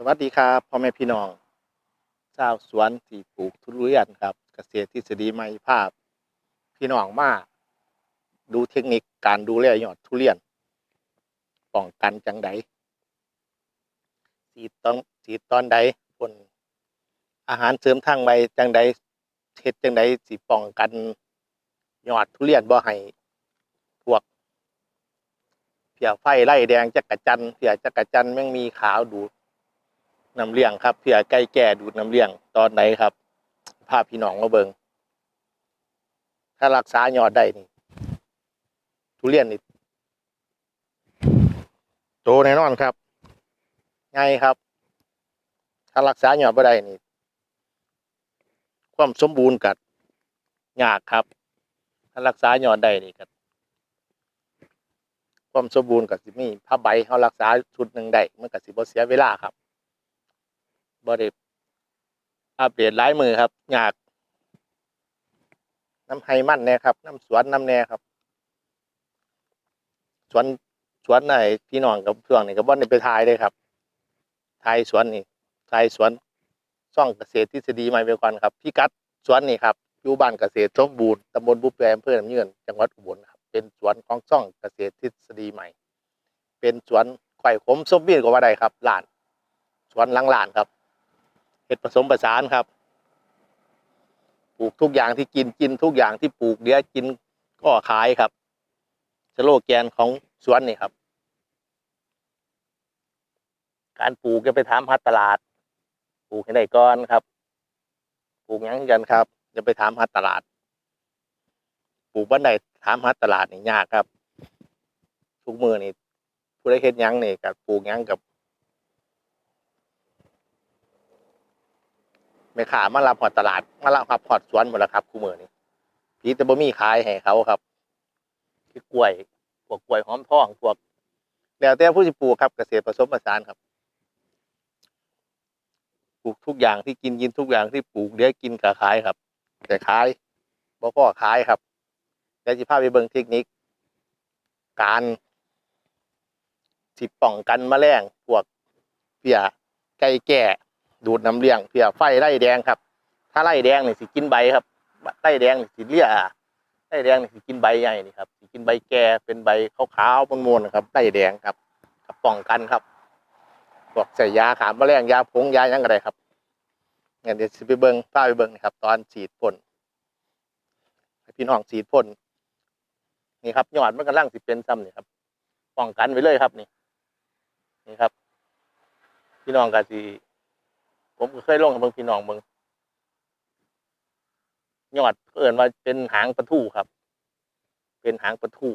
สวัสดีครับพ่อแม่พี่น้องชาวสวนที่ปลูกทุเรียนครับ เกษตรทฤษฎีใหม่ภาพ พี่น้องมาดูเทคนิคการดูแลยอดทุเรียนป้องกันจังใดสีตอนสีตอนใดผลอาหารเสริมทางใบจังใดเฮ็ดจังใดสิป้องกันยอดทุเรียนบ่ให้พวกเพียไฟไล่แดงจักระจันเพียจักระจันแม่งมีขาวดูด น้ำเลี้ยงครับเพียใกล้แก่ดูดน้ำเลี้ยงตอนไหนครับภาพพี่น้องมาเบิงถ้ารักษายอดได้นี่ทุเรียนนี่โตแน่นอนครับไงครับ ถ้ารักษายอดบ่ได้นี่ความสมบูรณ์กัดยากครับ ถ้ารักษายอดได้นี่กัดความสมบูรณ์กับสิมีผ้าใบเขารักษาชุดหนึ่งได้มันกับสิบเสียเวลาครับ บ่ได้อัปเดตหลายมือครับอยากน้ำไฮมันแน่ครับ น้ำสวนน้ำแน่ครับ สวนสวนไหนพี่น้องกับช่วงนี้ก็บ่ได้ไปทายเลยครับทายสวนนี่ทายสวนซ่องเกษตรทฤษฎีใหม่ไปก่อนครับพี่กัดสวนนี่ครับอยู่บ้านเกษตรสมบูรณ์ตำบลบุปแปรอำเภอน้ำเยืนจังหวัดอุบลครับเป็นสวนของซ่องเกษตรทฤษฎีใหม่ เป็นสวนไข่ขมส้มบีนก็ว่าได้ครับหลาน สวนหลังหลานครับ เห็ดผสมผสานครับ ปลูกทุกอย่างที่กินกินทุกอย่างที่ปลูกเดี๋ยวกินก็ขายครับสโลแกนของสวนนี่ครับ การปลูกจะไปถามหาตลาด ปลูกให้ได้ก่อนครับ ปลูกยังกันครับจะไปถามหาตลาด ปลูกบ้านใดถามหาตลาดนี่ยากครับ ทุกมือนี่ผู้ได้เฮ็ดยังนี่กับปลูกยังกับ ไม่ขามารับหอดตลาด มารับหอดสวนหมดแล้วครับคู่มือนี่พีแต่บ่มีขายให้เขาครับคือกล้วยพวกกล้วยหอมทองพวกแล้วแต่ผู้สิปลูกครับเกษตรผสมผสานครับปลูกทุกอย่างที่กินกินทุกอย่างที่ปลูกเดี๋ยวกินกับขายครับ แต่ขายบ่พ่อขายครับเดี๋ยวจะพาไปเบิ่งเทคนิค การสิป้องกันแมลงพวกเพียไก่แก่ ดูดน้ำเลี้ยงเพียไฟไล่แดงครับ ถ้าไล่แดงนี่สิกินใบครับไล่แดงนี่สิเลี่ยไล่แดงนี่สิกินใบใหญ่นี่ครับสิกินใบแก่เป็นใบขาวๆมนๆนะครับไล่แดงครับกับป้องกันครับพวกใส่ยาขามแมลงยาผงยายังก็ได้ครับงั้นเดี๋ยวสิไปเบิ่งพาไปเบิ่งนะครับ ตอนฉีดพ่นพี่น้องฉีดพ่นนี่ครับยอดมันกำลังสิเป็นซ้ำนี่ครับป้องกันไว้เลยครับนี่ นี่ครับ พี่น้องก็สิ ผมก็เคยลงกับเบิ่งพี่น้องเบิ่งยอดเอิ่นว่าเป็นหางปลาทูครับ เป็นหางปลาทู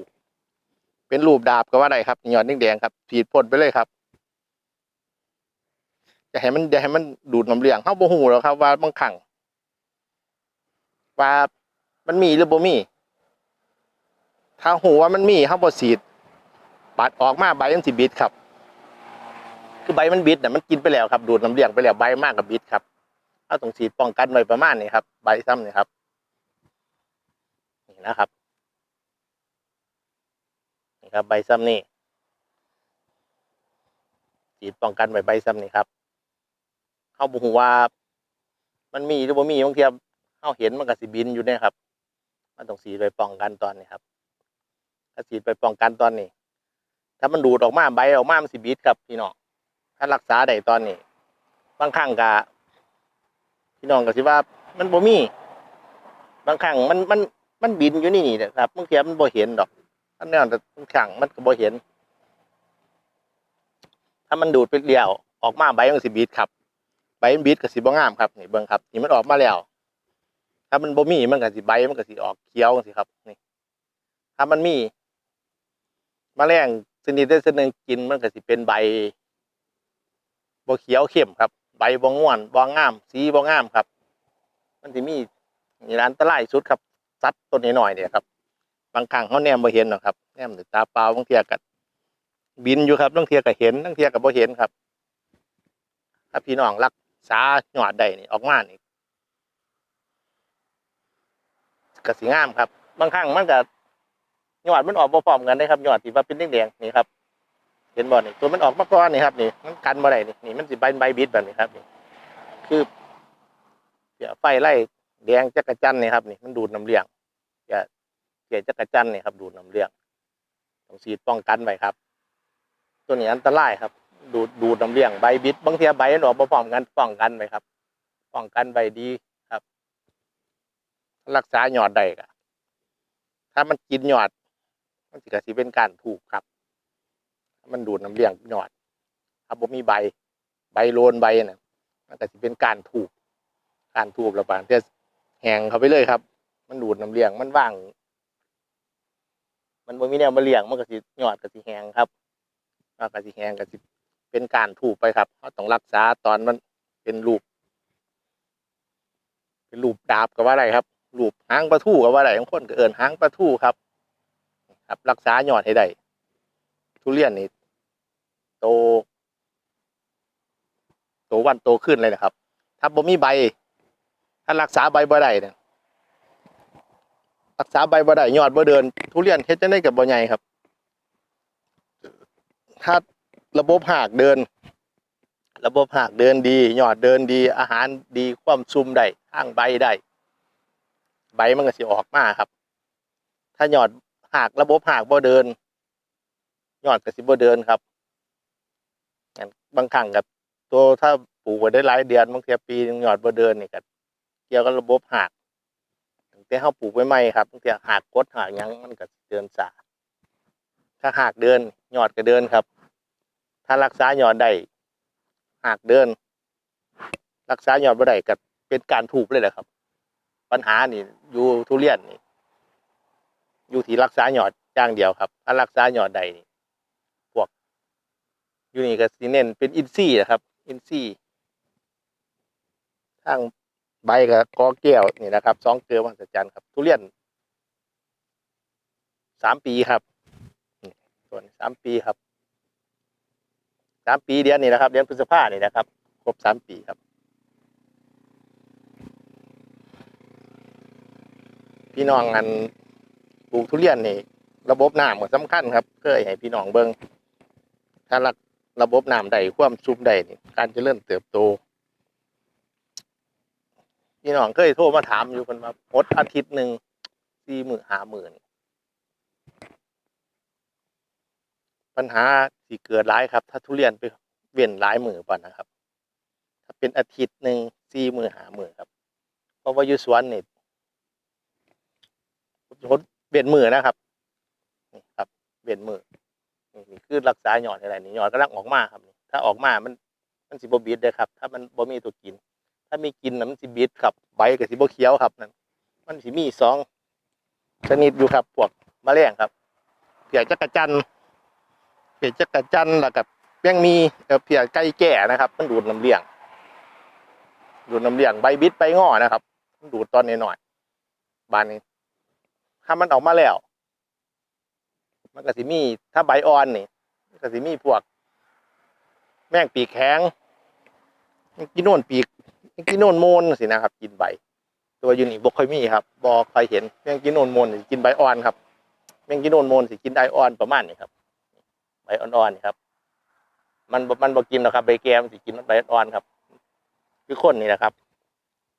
เป็นรูปดาบก็ว่าได้ครับยอดนิ่งแดงครับฉีดพ่นไปเลยครับจะให้มันจะให้มันดูดน้ำเลี้ยงเข้าบ่หูแล้วครับ ว่าบางครั้งว่ามันมีหรือบ่มี ถ้าหูว่ามันมีเข้าบอสีดปัดออกมาใบมันสิบิดครับ คือใบมันบิดน่ะมันกินไปแล้วครับดูดน้ำเลี้ยงไปแล้วใบมากกับบิดครับเอาต้องสีดป้องกันไว้ประมาณนี้ครับ ใบซ้ำนี่ครับนี่นะครับนี่ครับ ใบซ้ำนี่สีดป้องกันไว้ใบซ้ำนี่ครับเข้าบอกว่ามันมีหรือบ่มีบางทีเข้าเห็นมันก็สิบินอยู่เนี่ยครับมันต้องสีดไว้ป้องกันตอนนี้ครับถ้าฉีดไปป้องกันตอนนี้ ถ้ามันดูดออกมาใบออกมามันสิบิดครับพี่น้อง ถ้ารักษาได้ตอนนี้ บางครั้งกะพี่น้องก็สิว่า มันบ่มี บางครั้งมันมันมันบินอยู่นี่นี่นะครับบางทีมันบ่เห็นดอกอันนี้แต่บางครั้งมันก็บ่เห็น ถ้ามันดูดไปเดียว ออกมาใบมันสิบิดครับใบมันบิดก็สิบ่งามครับนี่เบิ่งครับนี่มันออกมาแล้ว ถ้ามันบ่มีมันก็สิใบมันก็สิออกเขียวจังซี่ครับนี่ ถ้ามันมีมแมลงชนิดใดชนิดหนึ่งกินมันก็สิเป็นใบ บเขียวเข้มครับ ใบบง่วนบงาม สีบงามครับ มันสิมีนี่อันตรายสุดครับซัดต้นน้อยๆเนี่ยครับ บางครั้งเขาแนมบ่เห็นหรอกครับแนมด้วยตาเปล่าบางเทียกับินอยู่ครับบางเทียก็เห็นบางเทียก็บ่เห็นครับถ้าพี่น้องรักษาหยอดใดนี่ออกมานี่ก็สิงามครับ บางครั้งมันก็ยอดมันออกมาพร้อมกันได้ครับหยอดที่ว่าเป็นแดงๆนี่ครับ เห็นบ่นี่ตัวมันออกมาก่อนนี่ครับนี่มันกันบ่ได้นี่นี่มันสิใบใบบิดแบบนี้ครับนี่คือเสียไฟไล่แดงจักรจันนี่ครับนี่มันดูดน้ำเลี้ยงเสียเสียจักรจันนี่ครับดูดน้ำเลี้ยงต้องฉีดป้องกันไว้ครับ ตัวนี้อันตรายครับ ดูดดูดน้ำเลี้ยงใบบิดบางทีใบมันออกมาพร้อมกันป้องกันไว้ครับป้องกันไว้ดีครับ รักษาหยอดได้ก็ถ้ามันกินหยอด มันสิกสิเป็นการถูกครับ มันดูดน้ำเลี้ยงยอดถ้าบ่มีใบ ใบโลนใบน่ะมันก็สิเป็นการถูกการถูกระบาดเพื่แหงเขาไปเลยครับ มันดูดน้ำเลี้ยงมันว่าง มันบ่มีแนวมาเลี้ยงมันก็สิยอดก็สิแหงครับมันก็สิแหงก็สิเป็นการถูกไปครับเราต้องรักษาตอนมันเป็นรูป เป็นรูปดาบก็ว่าอะไรครับรูปหางปลาทู่ก็ว่าอะไรบางคนก็เอินหางปลาทู่ครับ ครับรักษายอดให้ได้ ทุเรียนนี่โต โตวันโตขึ้นเลยนะครับ ถ้าบ่มีใบ ถ้ารักษาใบบ่ได้เนี่ยรักษาใบบ่ได้ยอดบ่เดิน ทุเรียนเฮ็ดจังได๋กับบ่ใหญ่ครับ ถ้าระบบหากเดิน ระบบหากเดินดียอดเดินดี อาหารดีความซุ่มได้ข้างใบได้ ใบมันก็สิออกมาครับ ถ้ายอดหากระบบหากบ่เดิน ยอดก็สิบเดินครับบางครั้งกับตัวถ้าปลูกไว้ได้หลายเดือนบางทีปีหนึ่งยอดบ่เดินนี่ก็เกี่ยวกับระบบหากตั้งแต่เฮาปลูกใหม่ครับบางทีหากกดหากยังมันก็สิเดินสาถ้าหากเดินยอดก็เดินครับ ถ้ารักษายอดได้หากเดิน รักษายอดบ่ได้ก็เป็นการถูกเลยแหละครับ ปัญหานี่อยู่ทุเรียนนี่อยู่ที่รักษาหยอดอย่างเดียวครับถ้ารักษาหยอดใดนี่ อยู่นี่ก็สิเน้นเป็นอินซี่นะครับ อินซี่ทางใบกับกอแก้วนี่นะครับสองเกลือวังสจจันทร์ครับทุเรียนสามปีครับส่วนสามปีครับสามปีเดือนนี่นะครับเดือนพฤษภานี่นะครับ ครบสามปีครับ พี่น้องอันปลูกทุเรียนนี่ ระบบน้ำก็สำคัญครับเคยให้พี่น้องเบิ่งถ้าระ ระบบน้ำใดความซุ่มใดนี่การเจริญเติบโตพี่น้องเคยโทรมาถามอยู่คนมาอดอาทิตย์หนึ่งสี่หมื่นห้าหมื่นปัญหาที่เกิดหลายครับ ถ้าทุเรียนไปเว้นหลายมือป่ะนะครับ ถ้าเป็นอาทิตย์หนึ่งสี่หมื่นห้าหมื่นครับ เพราะว่าอยู่สวนนี่รถเบียนมือนะครับ นี่ครับเบียนมือ นี่นี่คือรักษาหยอดอะไรนี่หยอดกำลังออกมาครับ ถ้าออกมามันมันสิบบิดเลยครับ ถ้ามันบ่มีตัวกิน ถ้ามีกินนะมันสิบิดครับ ใบกับสิบเขียวครับนั่นมันสิมีสองชนิดอยู่ครับพวกมแมลงครับเพียจักรจันเพียจักรจันแล้วกับแป้งมีเอ่อเพียไก่แก่นะครับ มันดูดน้ำเลี้ยง ดูดน้ำเลี้ยงใบบิดใบงอนะครับ มันดูดตอนน้อยๆบานนี้ถ้ามันออกมาแล้ว มันก็สิมีถ้าใบอ่อนนี่มันก็สิมีพวก แมงปีกแข็งกินโน่นปีกกินโน่นโมนสินะครับ กินใบ ตัวยูนี่บกค่อยมีครับบอใครเห็นแมงกินโน่นโมนสิกินใบอ่อนครับแมงกินโน่นโมนสิกินใบอ่อนประมาณนี้ครับ ใบอ่อนๆนี่ครับ มันมันบ่กินหรอครับ ใบแก้มสิกินใบอ่อนครับ คือคนนี่นะครับ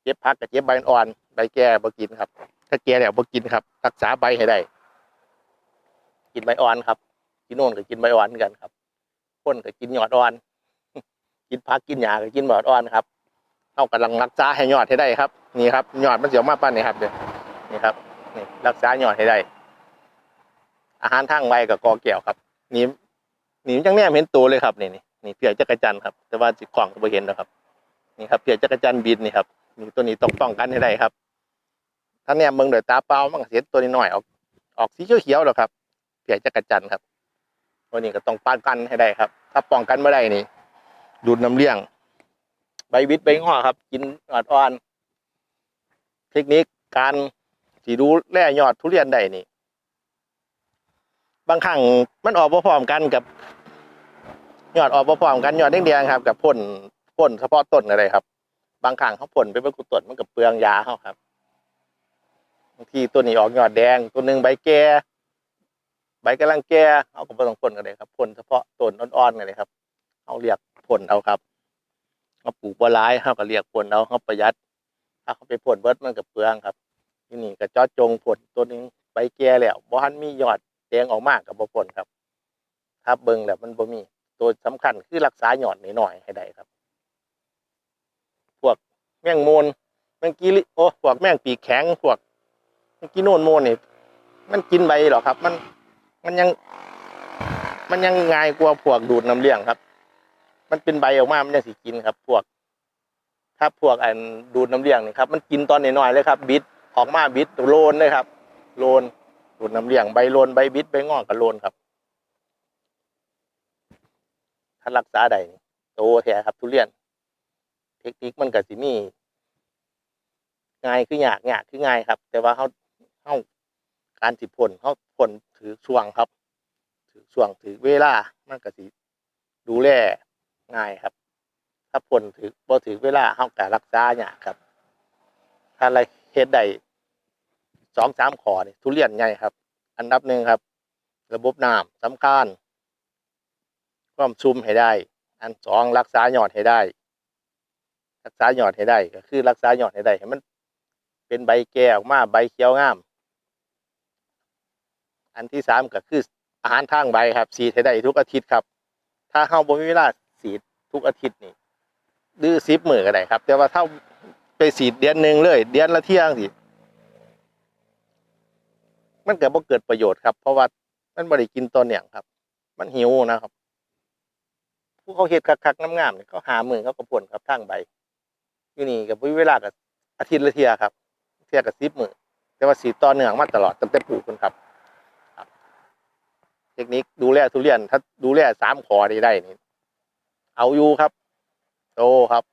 เจ็บพักกับเจ็บใบอ่อนใบแก่บ่กินครับ ถ้าแก่แล้วบ่กินครับ รักษาใบให้ได้ กินใบอ่อนครับ กินโน่นก็กินใบอ่อนกันครับคนก็กินยอดอ่อน กินพักกินหญ้าก็กินยอดอ่อนครับเอากำลังรักษาให้ยอดให้ได้ครับนี่ครับยอดมันเสียวมาปั้นนี่ครับเดี๋ยวนี่ครับนี่รักษายอดให้ได้ อาหารทางไวกับกอแก้วครับนี่นี่จังแนมเห็นตัวเลยครับนี่นี่นี่เพียจักรจันทร์ครับ แต่ว่าจิกล่องก็บ่เห็นนะครับนี่ครับเพียจักรจันทร์บินนี่ครับนี่ตัวนี้ต้องป้องกันให้ได้ครับ ถ้าแนมเบิ่งโดยตาเปล่ามันเสียตัวน้อยออกออกสีเขียวๆหรอกครับ เพียจักรจันครับตัวนี้ก็ต้องป้องกันให้ได้ครับ ถ้าป้องกันไม่ได้นี่ดูดน้ำเลี้ยง ใบวิตใบงอครับ กินยอดอ่อน เทคนิคการสีดูแลยอดทุเรียนได้นี่ บางครั้งมันออกพร้อมกันกับยอดออกพร้อมกันยอดแดงๆครับ กับพ่นพ่นเฉพาะต้นอะไรครับ บางครั้งเขาพ่นไปเป็นกุต้นมันกับเปลืองยาเขาครับบางทีตัวนี้ออกยอดแดง ตัวหนึ่งใบแก่ ใบกำลังแก่เอาก็บ่ต้องพ่นกันเลยครับพ่นเฉพาะต้นอ่อนๆกันเลยครับเอาเรียกพ่นเอาครับเอาปลูกบ่หลายเฮาก็เรียกพ่นเอาเฮาประหยัดถ้าเขาไปพ่นเบิร์ดมันก็เปลืองครับที่นี่ก็เจอจงพ่นตัวนึงใบแก่แล้วบ่ทันมียอดแดงออกมาก็บ่พ่นครับถ้าเบิ่งแล้วมันบ่มีตัวสำคัญคือรักษาหยอดหน่อยๆให้ได้ครับ พวกแมงโมนแมงกีริโอ้พวกแมงปีกแข็งพวกแมงกีโนนโมนนี่มันกินใบหรอครับ มัน มันยัง มันยังง่ายกว่าพวกดูดน้ำเลี้ยงครับ มันเป็นใบออกมา มันยังสิกินครับ พวก ถ้าพวกอันดูดน้ำเลี้ยงนี่ครับ มันกินตอนน้อยๆเลยครับ บิดออกมาบิดโลนเลยครับ โลนดูดน้ำเลี้ยงใบโลนใบบิดใบงอกกับโลนครับ ถ้ารักษาได้นี่โตแท้ครับทุเรียน เทคนิคมันก็สิมีง่ายคือยากยากคือง่ายครับ แต่ว่าเขาเขา การสิผลเขาผลถือช่วงครับ ถือช่วงถือเวลามันก็สิดูแลง่ายครับ ถ้าผลถือบ่ถือเวลาเขาการรักษายากครับ ถ้าอะไรเฮ็ดได้สองสามขอนี่ทุเรียนใหญ่ครับ อันดับหนึ่งครับ ระบบน้ำสำคัญความซุ่มให้ได้ อันสองรักษาหยอดให้ได้ รักษาหยอดให้ได้ ก็คือรักษาหยอดให้ได้ให้มันเป็นใบแก่ออกมาใบเขียวงาม อันที่สามก็คืออาหารทางใบครับสีดให้ได้ทุกอาทิตย์ครับ ถ้าเฮาบ่มีเวลาสีดทุกอาทิตย์นี่ดื้อซิปมือก็ได้ครับ แต่ว่าถ้าไปสีดเดือนหนึ่งเลย เดือนละเที่ยงสิมันเกิดบ่เกิดประโยชน์ครับ เพราะว่ามันบ่ได้กินตอนเนี่ยครับ มันหิวนะครับ ผู้เขาเฮ็ดคักๆงามๆนี่เขาหามือเขาก็พ่นครับทางใบอยู่นี่กับเวลากับอาทิตย์ละเทียครับ เทียกับซิปมือแต่ว่าสีต่อเนื่องมาตลอดตั้งแต่ปลูกคุณครับครับ เทคนิคดูแลทุเรียน ถ้าดูแลสามขอได้ได้นี่เอาอยู่ครับโตครับ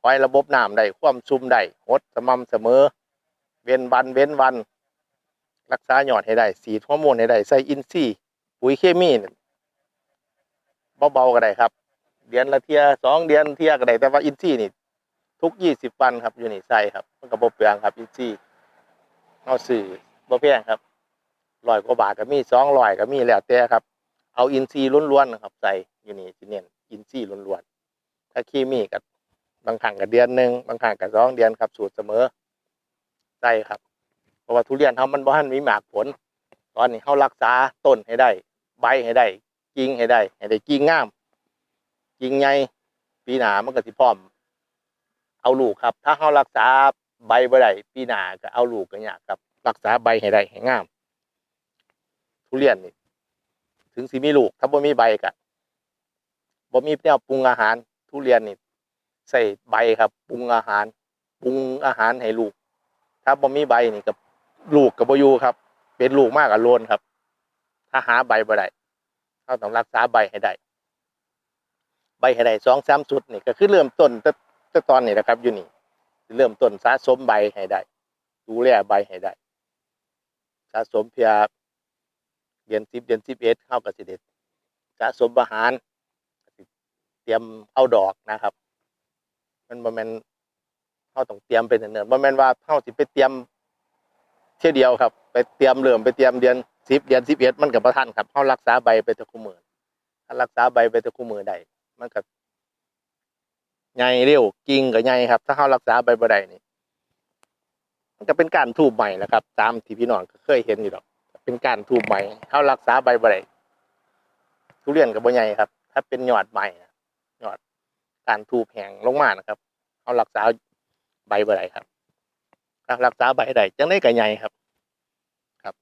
คอยระบบน้ำได้ความซุ่มได้หดสม่ำเสมอ เว้นวันเว้นวัน รักษาหยอดให้ได้สีดฮอร์โมนให้ได้ใส่อินทรีย์ปุ๋ยเคมีเบาๆก็ได้ครับ เดือนละเทียสองเดือนเทียก็ได้แต่ว่าอินทรีย์นี่ ทุกยี่สิบวันครับอยู่ในไส้ครับมันก็บ่เปลืองครับอินซี่เอาสื่อบ่แพงครับ ร้อยกว่าบาทก็มีสองร้อยก็มีแล้วแต่ครับ เอาอินซีล้วนๆนะครับใส่อยู่นี่สิเน้นอินซีล้วนๆถ้าเคมีกับบางครั้งกับเดือนหนึ่งบางครั้งกับสองเดือนครับสูตรเสมอใส่ครับ เพราะว่าทุเรียนเขามันบ่ทันมีหมากผล ตอนนี้เขารักษาต้นให้ได้ ใบให้ได้กิ่งให้ได้ให้ได้กิ่งงามกิ่งใหญ่ปีหนามันก็สิพร้อม เอาลูกครับ ถ้าเขารักษาใบบ่ได้ปีหนาก็เอาลูกก็ยากครับ รักษาใบให้ได้ให้งาม ทุเรียนนี่ถึงสิมีลูก ถ้าบ่มีใบก็บ่มีแนวปรุงอาหาร ทุเรียนนี่ใส่ใบครับปรุงอาหารปรุงอาหารให้ลูก ถ้าบ่มีใบนี่กับลูกกับบ่อยู่ครับ เป็นลูกมากกับโลนครับ ถ้าหาใบบ่ได้เราต้องรักษาใบให้ได้ใบให้ได้สองสามสุดนี่ก็คือเริ่มต้นแต่ตอนนี้นะครับ อยู่นี่เริ่มต้นสะสมใบให้ได้ดูแลใบให้ได้สะสมเพีย เดือนสิบเดือนสิบเอ็ดเข้ากับสิเด็ดสะสมอาหาร เตรียมเอาดอกนะครับ มันบ่แมนเข้าต้องเตรียมเป็นเนินบ่แมนว่าเข้าสิไปเตรียมเที่ยวเดียวครับ ไปเตรียมเริ่อมไปเตรียมเดือนสิบเดือนสิบเอ็ดมันกับประทันครับเข้ารักษาใบไปตะคุมือถ้ารักษาใบไปตะคุมือได้มันก็ใหญ่เร็วกิ่งก็ใหญ่ครับ ถ้าเข้ารักษาใบบ่ได้นี่มันก็เป็นการทูบใหม่แหละครับ ตามที่พี่น้องเคยเห็นอยู่หรอก เป็นการทูบใหม่เขารักษาใบบ่ได้ทุเรียนก็บ่ใหญ่ครับ ถ้าเป็นยอดใหม่นะยอดการทูบแห้งลงมานะครับเขารักษาใบบ่ได้ครับถ้ารักษาใบได้จังได้ก็ใหญ่ครับ ครับ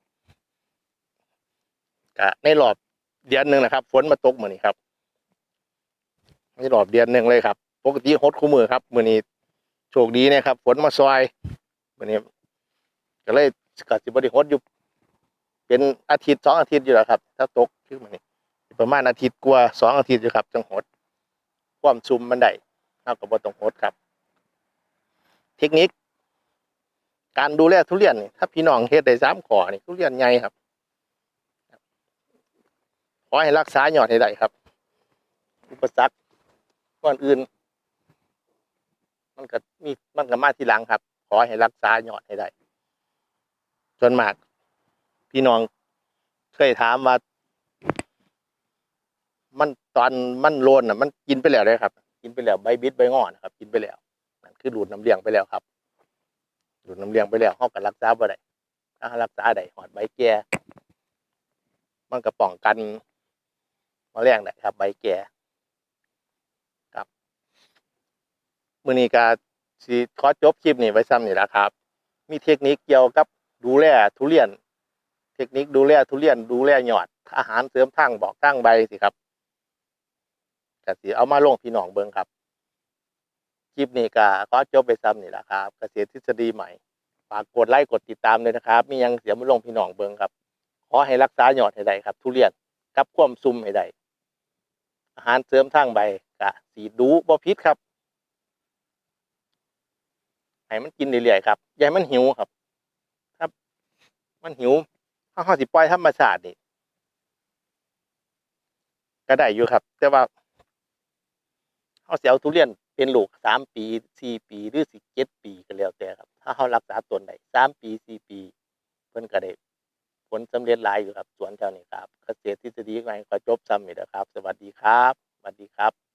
ก็ในรอบเดือนหนึ่งนะครับฝนมาตกเหมือนนี้ครับในรอบเดือนหนึ่งเลยครับปกติฮดคู่มือครับมือนี้โชคดีนะครับฝนมาซอยมือนี้ก็เลยกัดสิบริฮดอยู่ เป็นอาทิตย์สองอาทิตย์อยู่แล้วครับ ถ้าตกคือมือนี้ประมาณอาทิตย์กว่าสองอาทิตย์อยู่ครับจังหดความซุ่มมันได้เท่ากับบต้องฮดครับ เทคนิค การดูแลทุเรียนนี่ถ้าพี่น้องเฮ็ดได้สามขอนี่ทุเรียนใหญ่ครับขอให้รักษายอดให้ได้ครับ อุปสรรคก่อนอื่น มันก็มีมันก็มาทีหลังครับ ขอให้รักษายอดให้ได้จนมาก พี่น้องเคยถามว่า มันตอนมันโลนอะ มันกินไปแล้วเลยครับ กินไปแล้วใบบิดใบงอนครับ กินไปแล้วนั่นคือดูดน้ำเลี้ยงไปแล้วครับดูดน้ำเลี้ยงไปแล้วเขาก็รักษาบ่ได้ถ้ารักษาได้หอดใบแก่มันก็ป้องกันมะเร็งได้ครับ ใบแก่ครับมือนี้ก็สิขอจบคลิปนี้ไว้ซ้ำนี่แหละครับ มีเทคนิคเกี่ยวกับดูแลทุเรียน เทคนิคดูแลทุเรียนดูแลหยอด อาหารเสริมทั้งบอกทั้งใบสิครับก็สิเอามาลงพี่น้องเบิ่งครับคลิปนี้ก็ขอจบไปซ้ำนี่แหละครับ เกษตรทฤษฎีใหม่ฝากกดไลค์กดติดตามเลยนะครับ มียังเสียมาลงพี่น้องเบิ่งครับ ขอให้รักษาหยอดให้ได้ครับ ทุเรียนกับความซุ่มให้ได้อาหารเสริมทางใบกะสีดูบ่พิษครับให้มันกินเรื่อยๆครับอย่าให้มันหิวครับ ครับ มันหิว ถ้าเขาสิปล่อยธรรมชาตินี่ก็ได้อยู่ครับ แต่ว่าเขาเสียเอาทุเรียนเป็นลูกสามปีสี่ปีหรือสิเจ็ดปีก็แล้วแต่ครับ ถ้าเขารักษาตนได้สามปีสี่ปี เพิ่นก็ได้ผลสำเร็จหลายอยู่ครับ สวนแถวนี้ครับ เกษตรทฤษฎีใหม่ก็จบซ้ำนี่แหละครับ สวัสดีครับสวัสดีครับ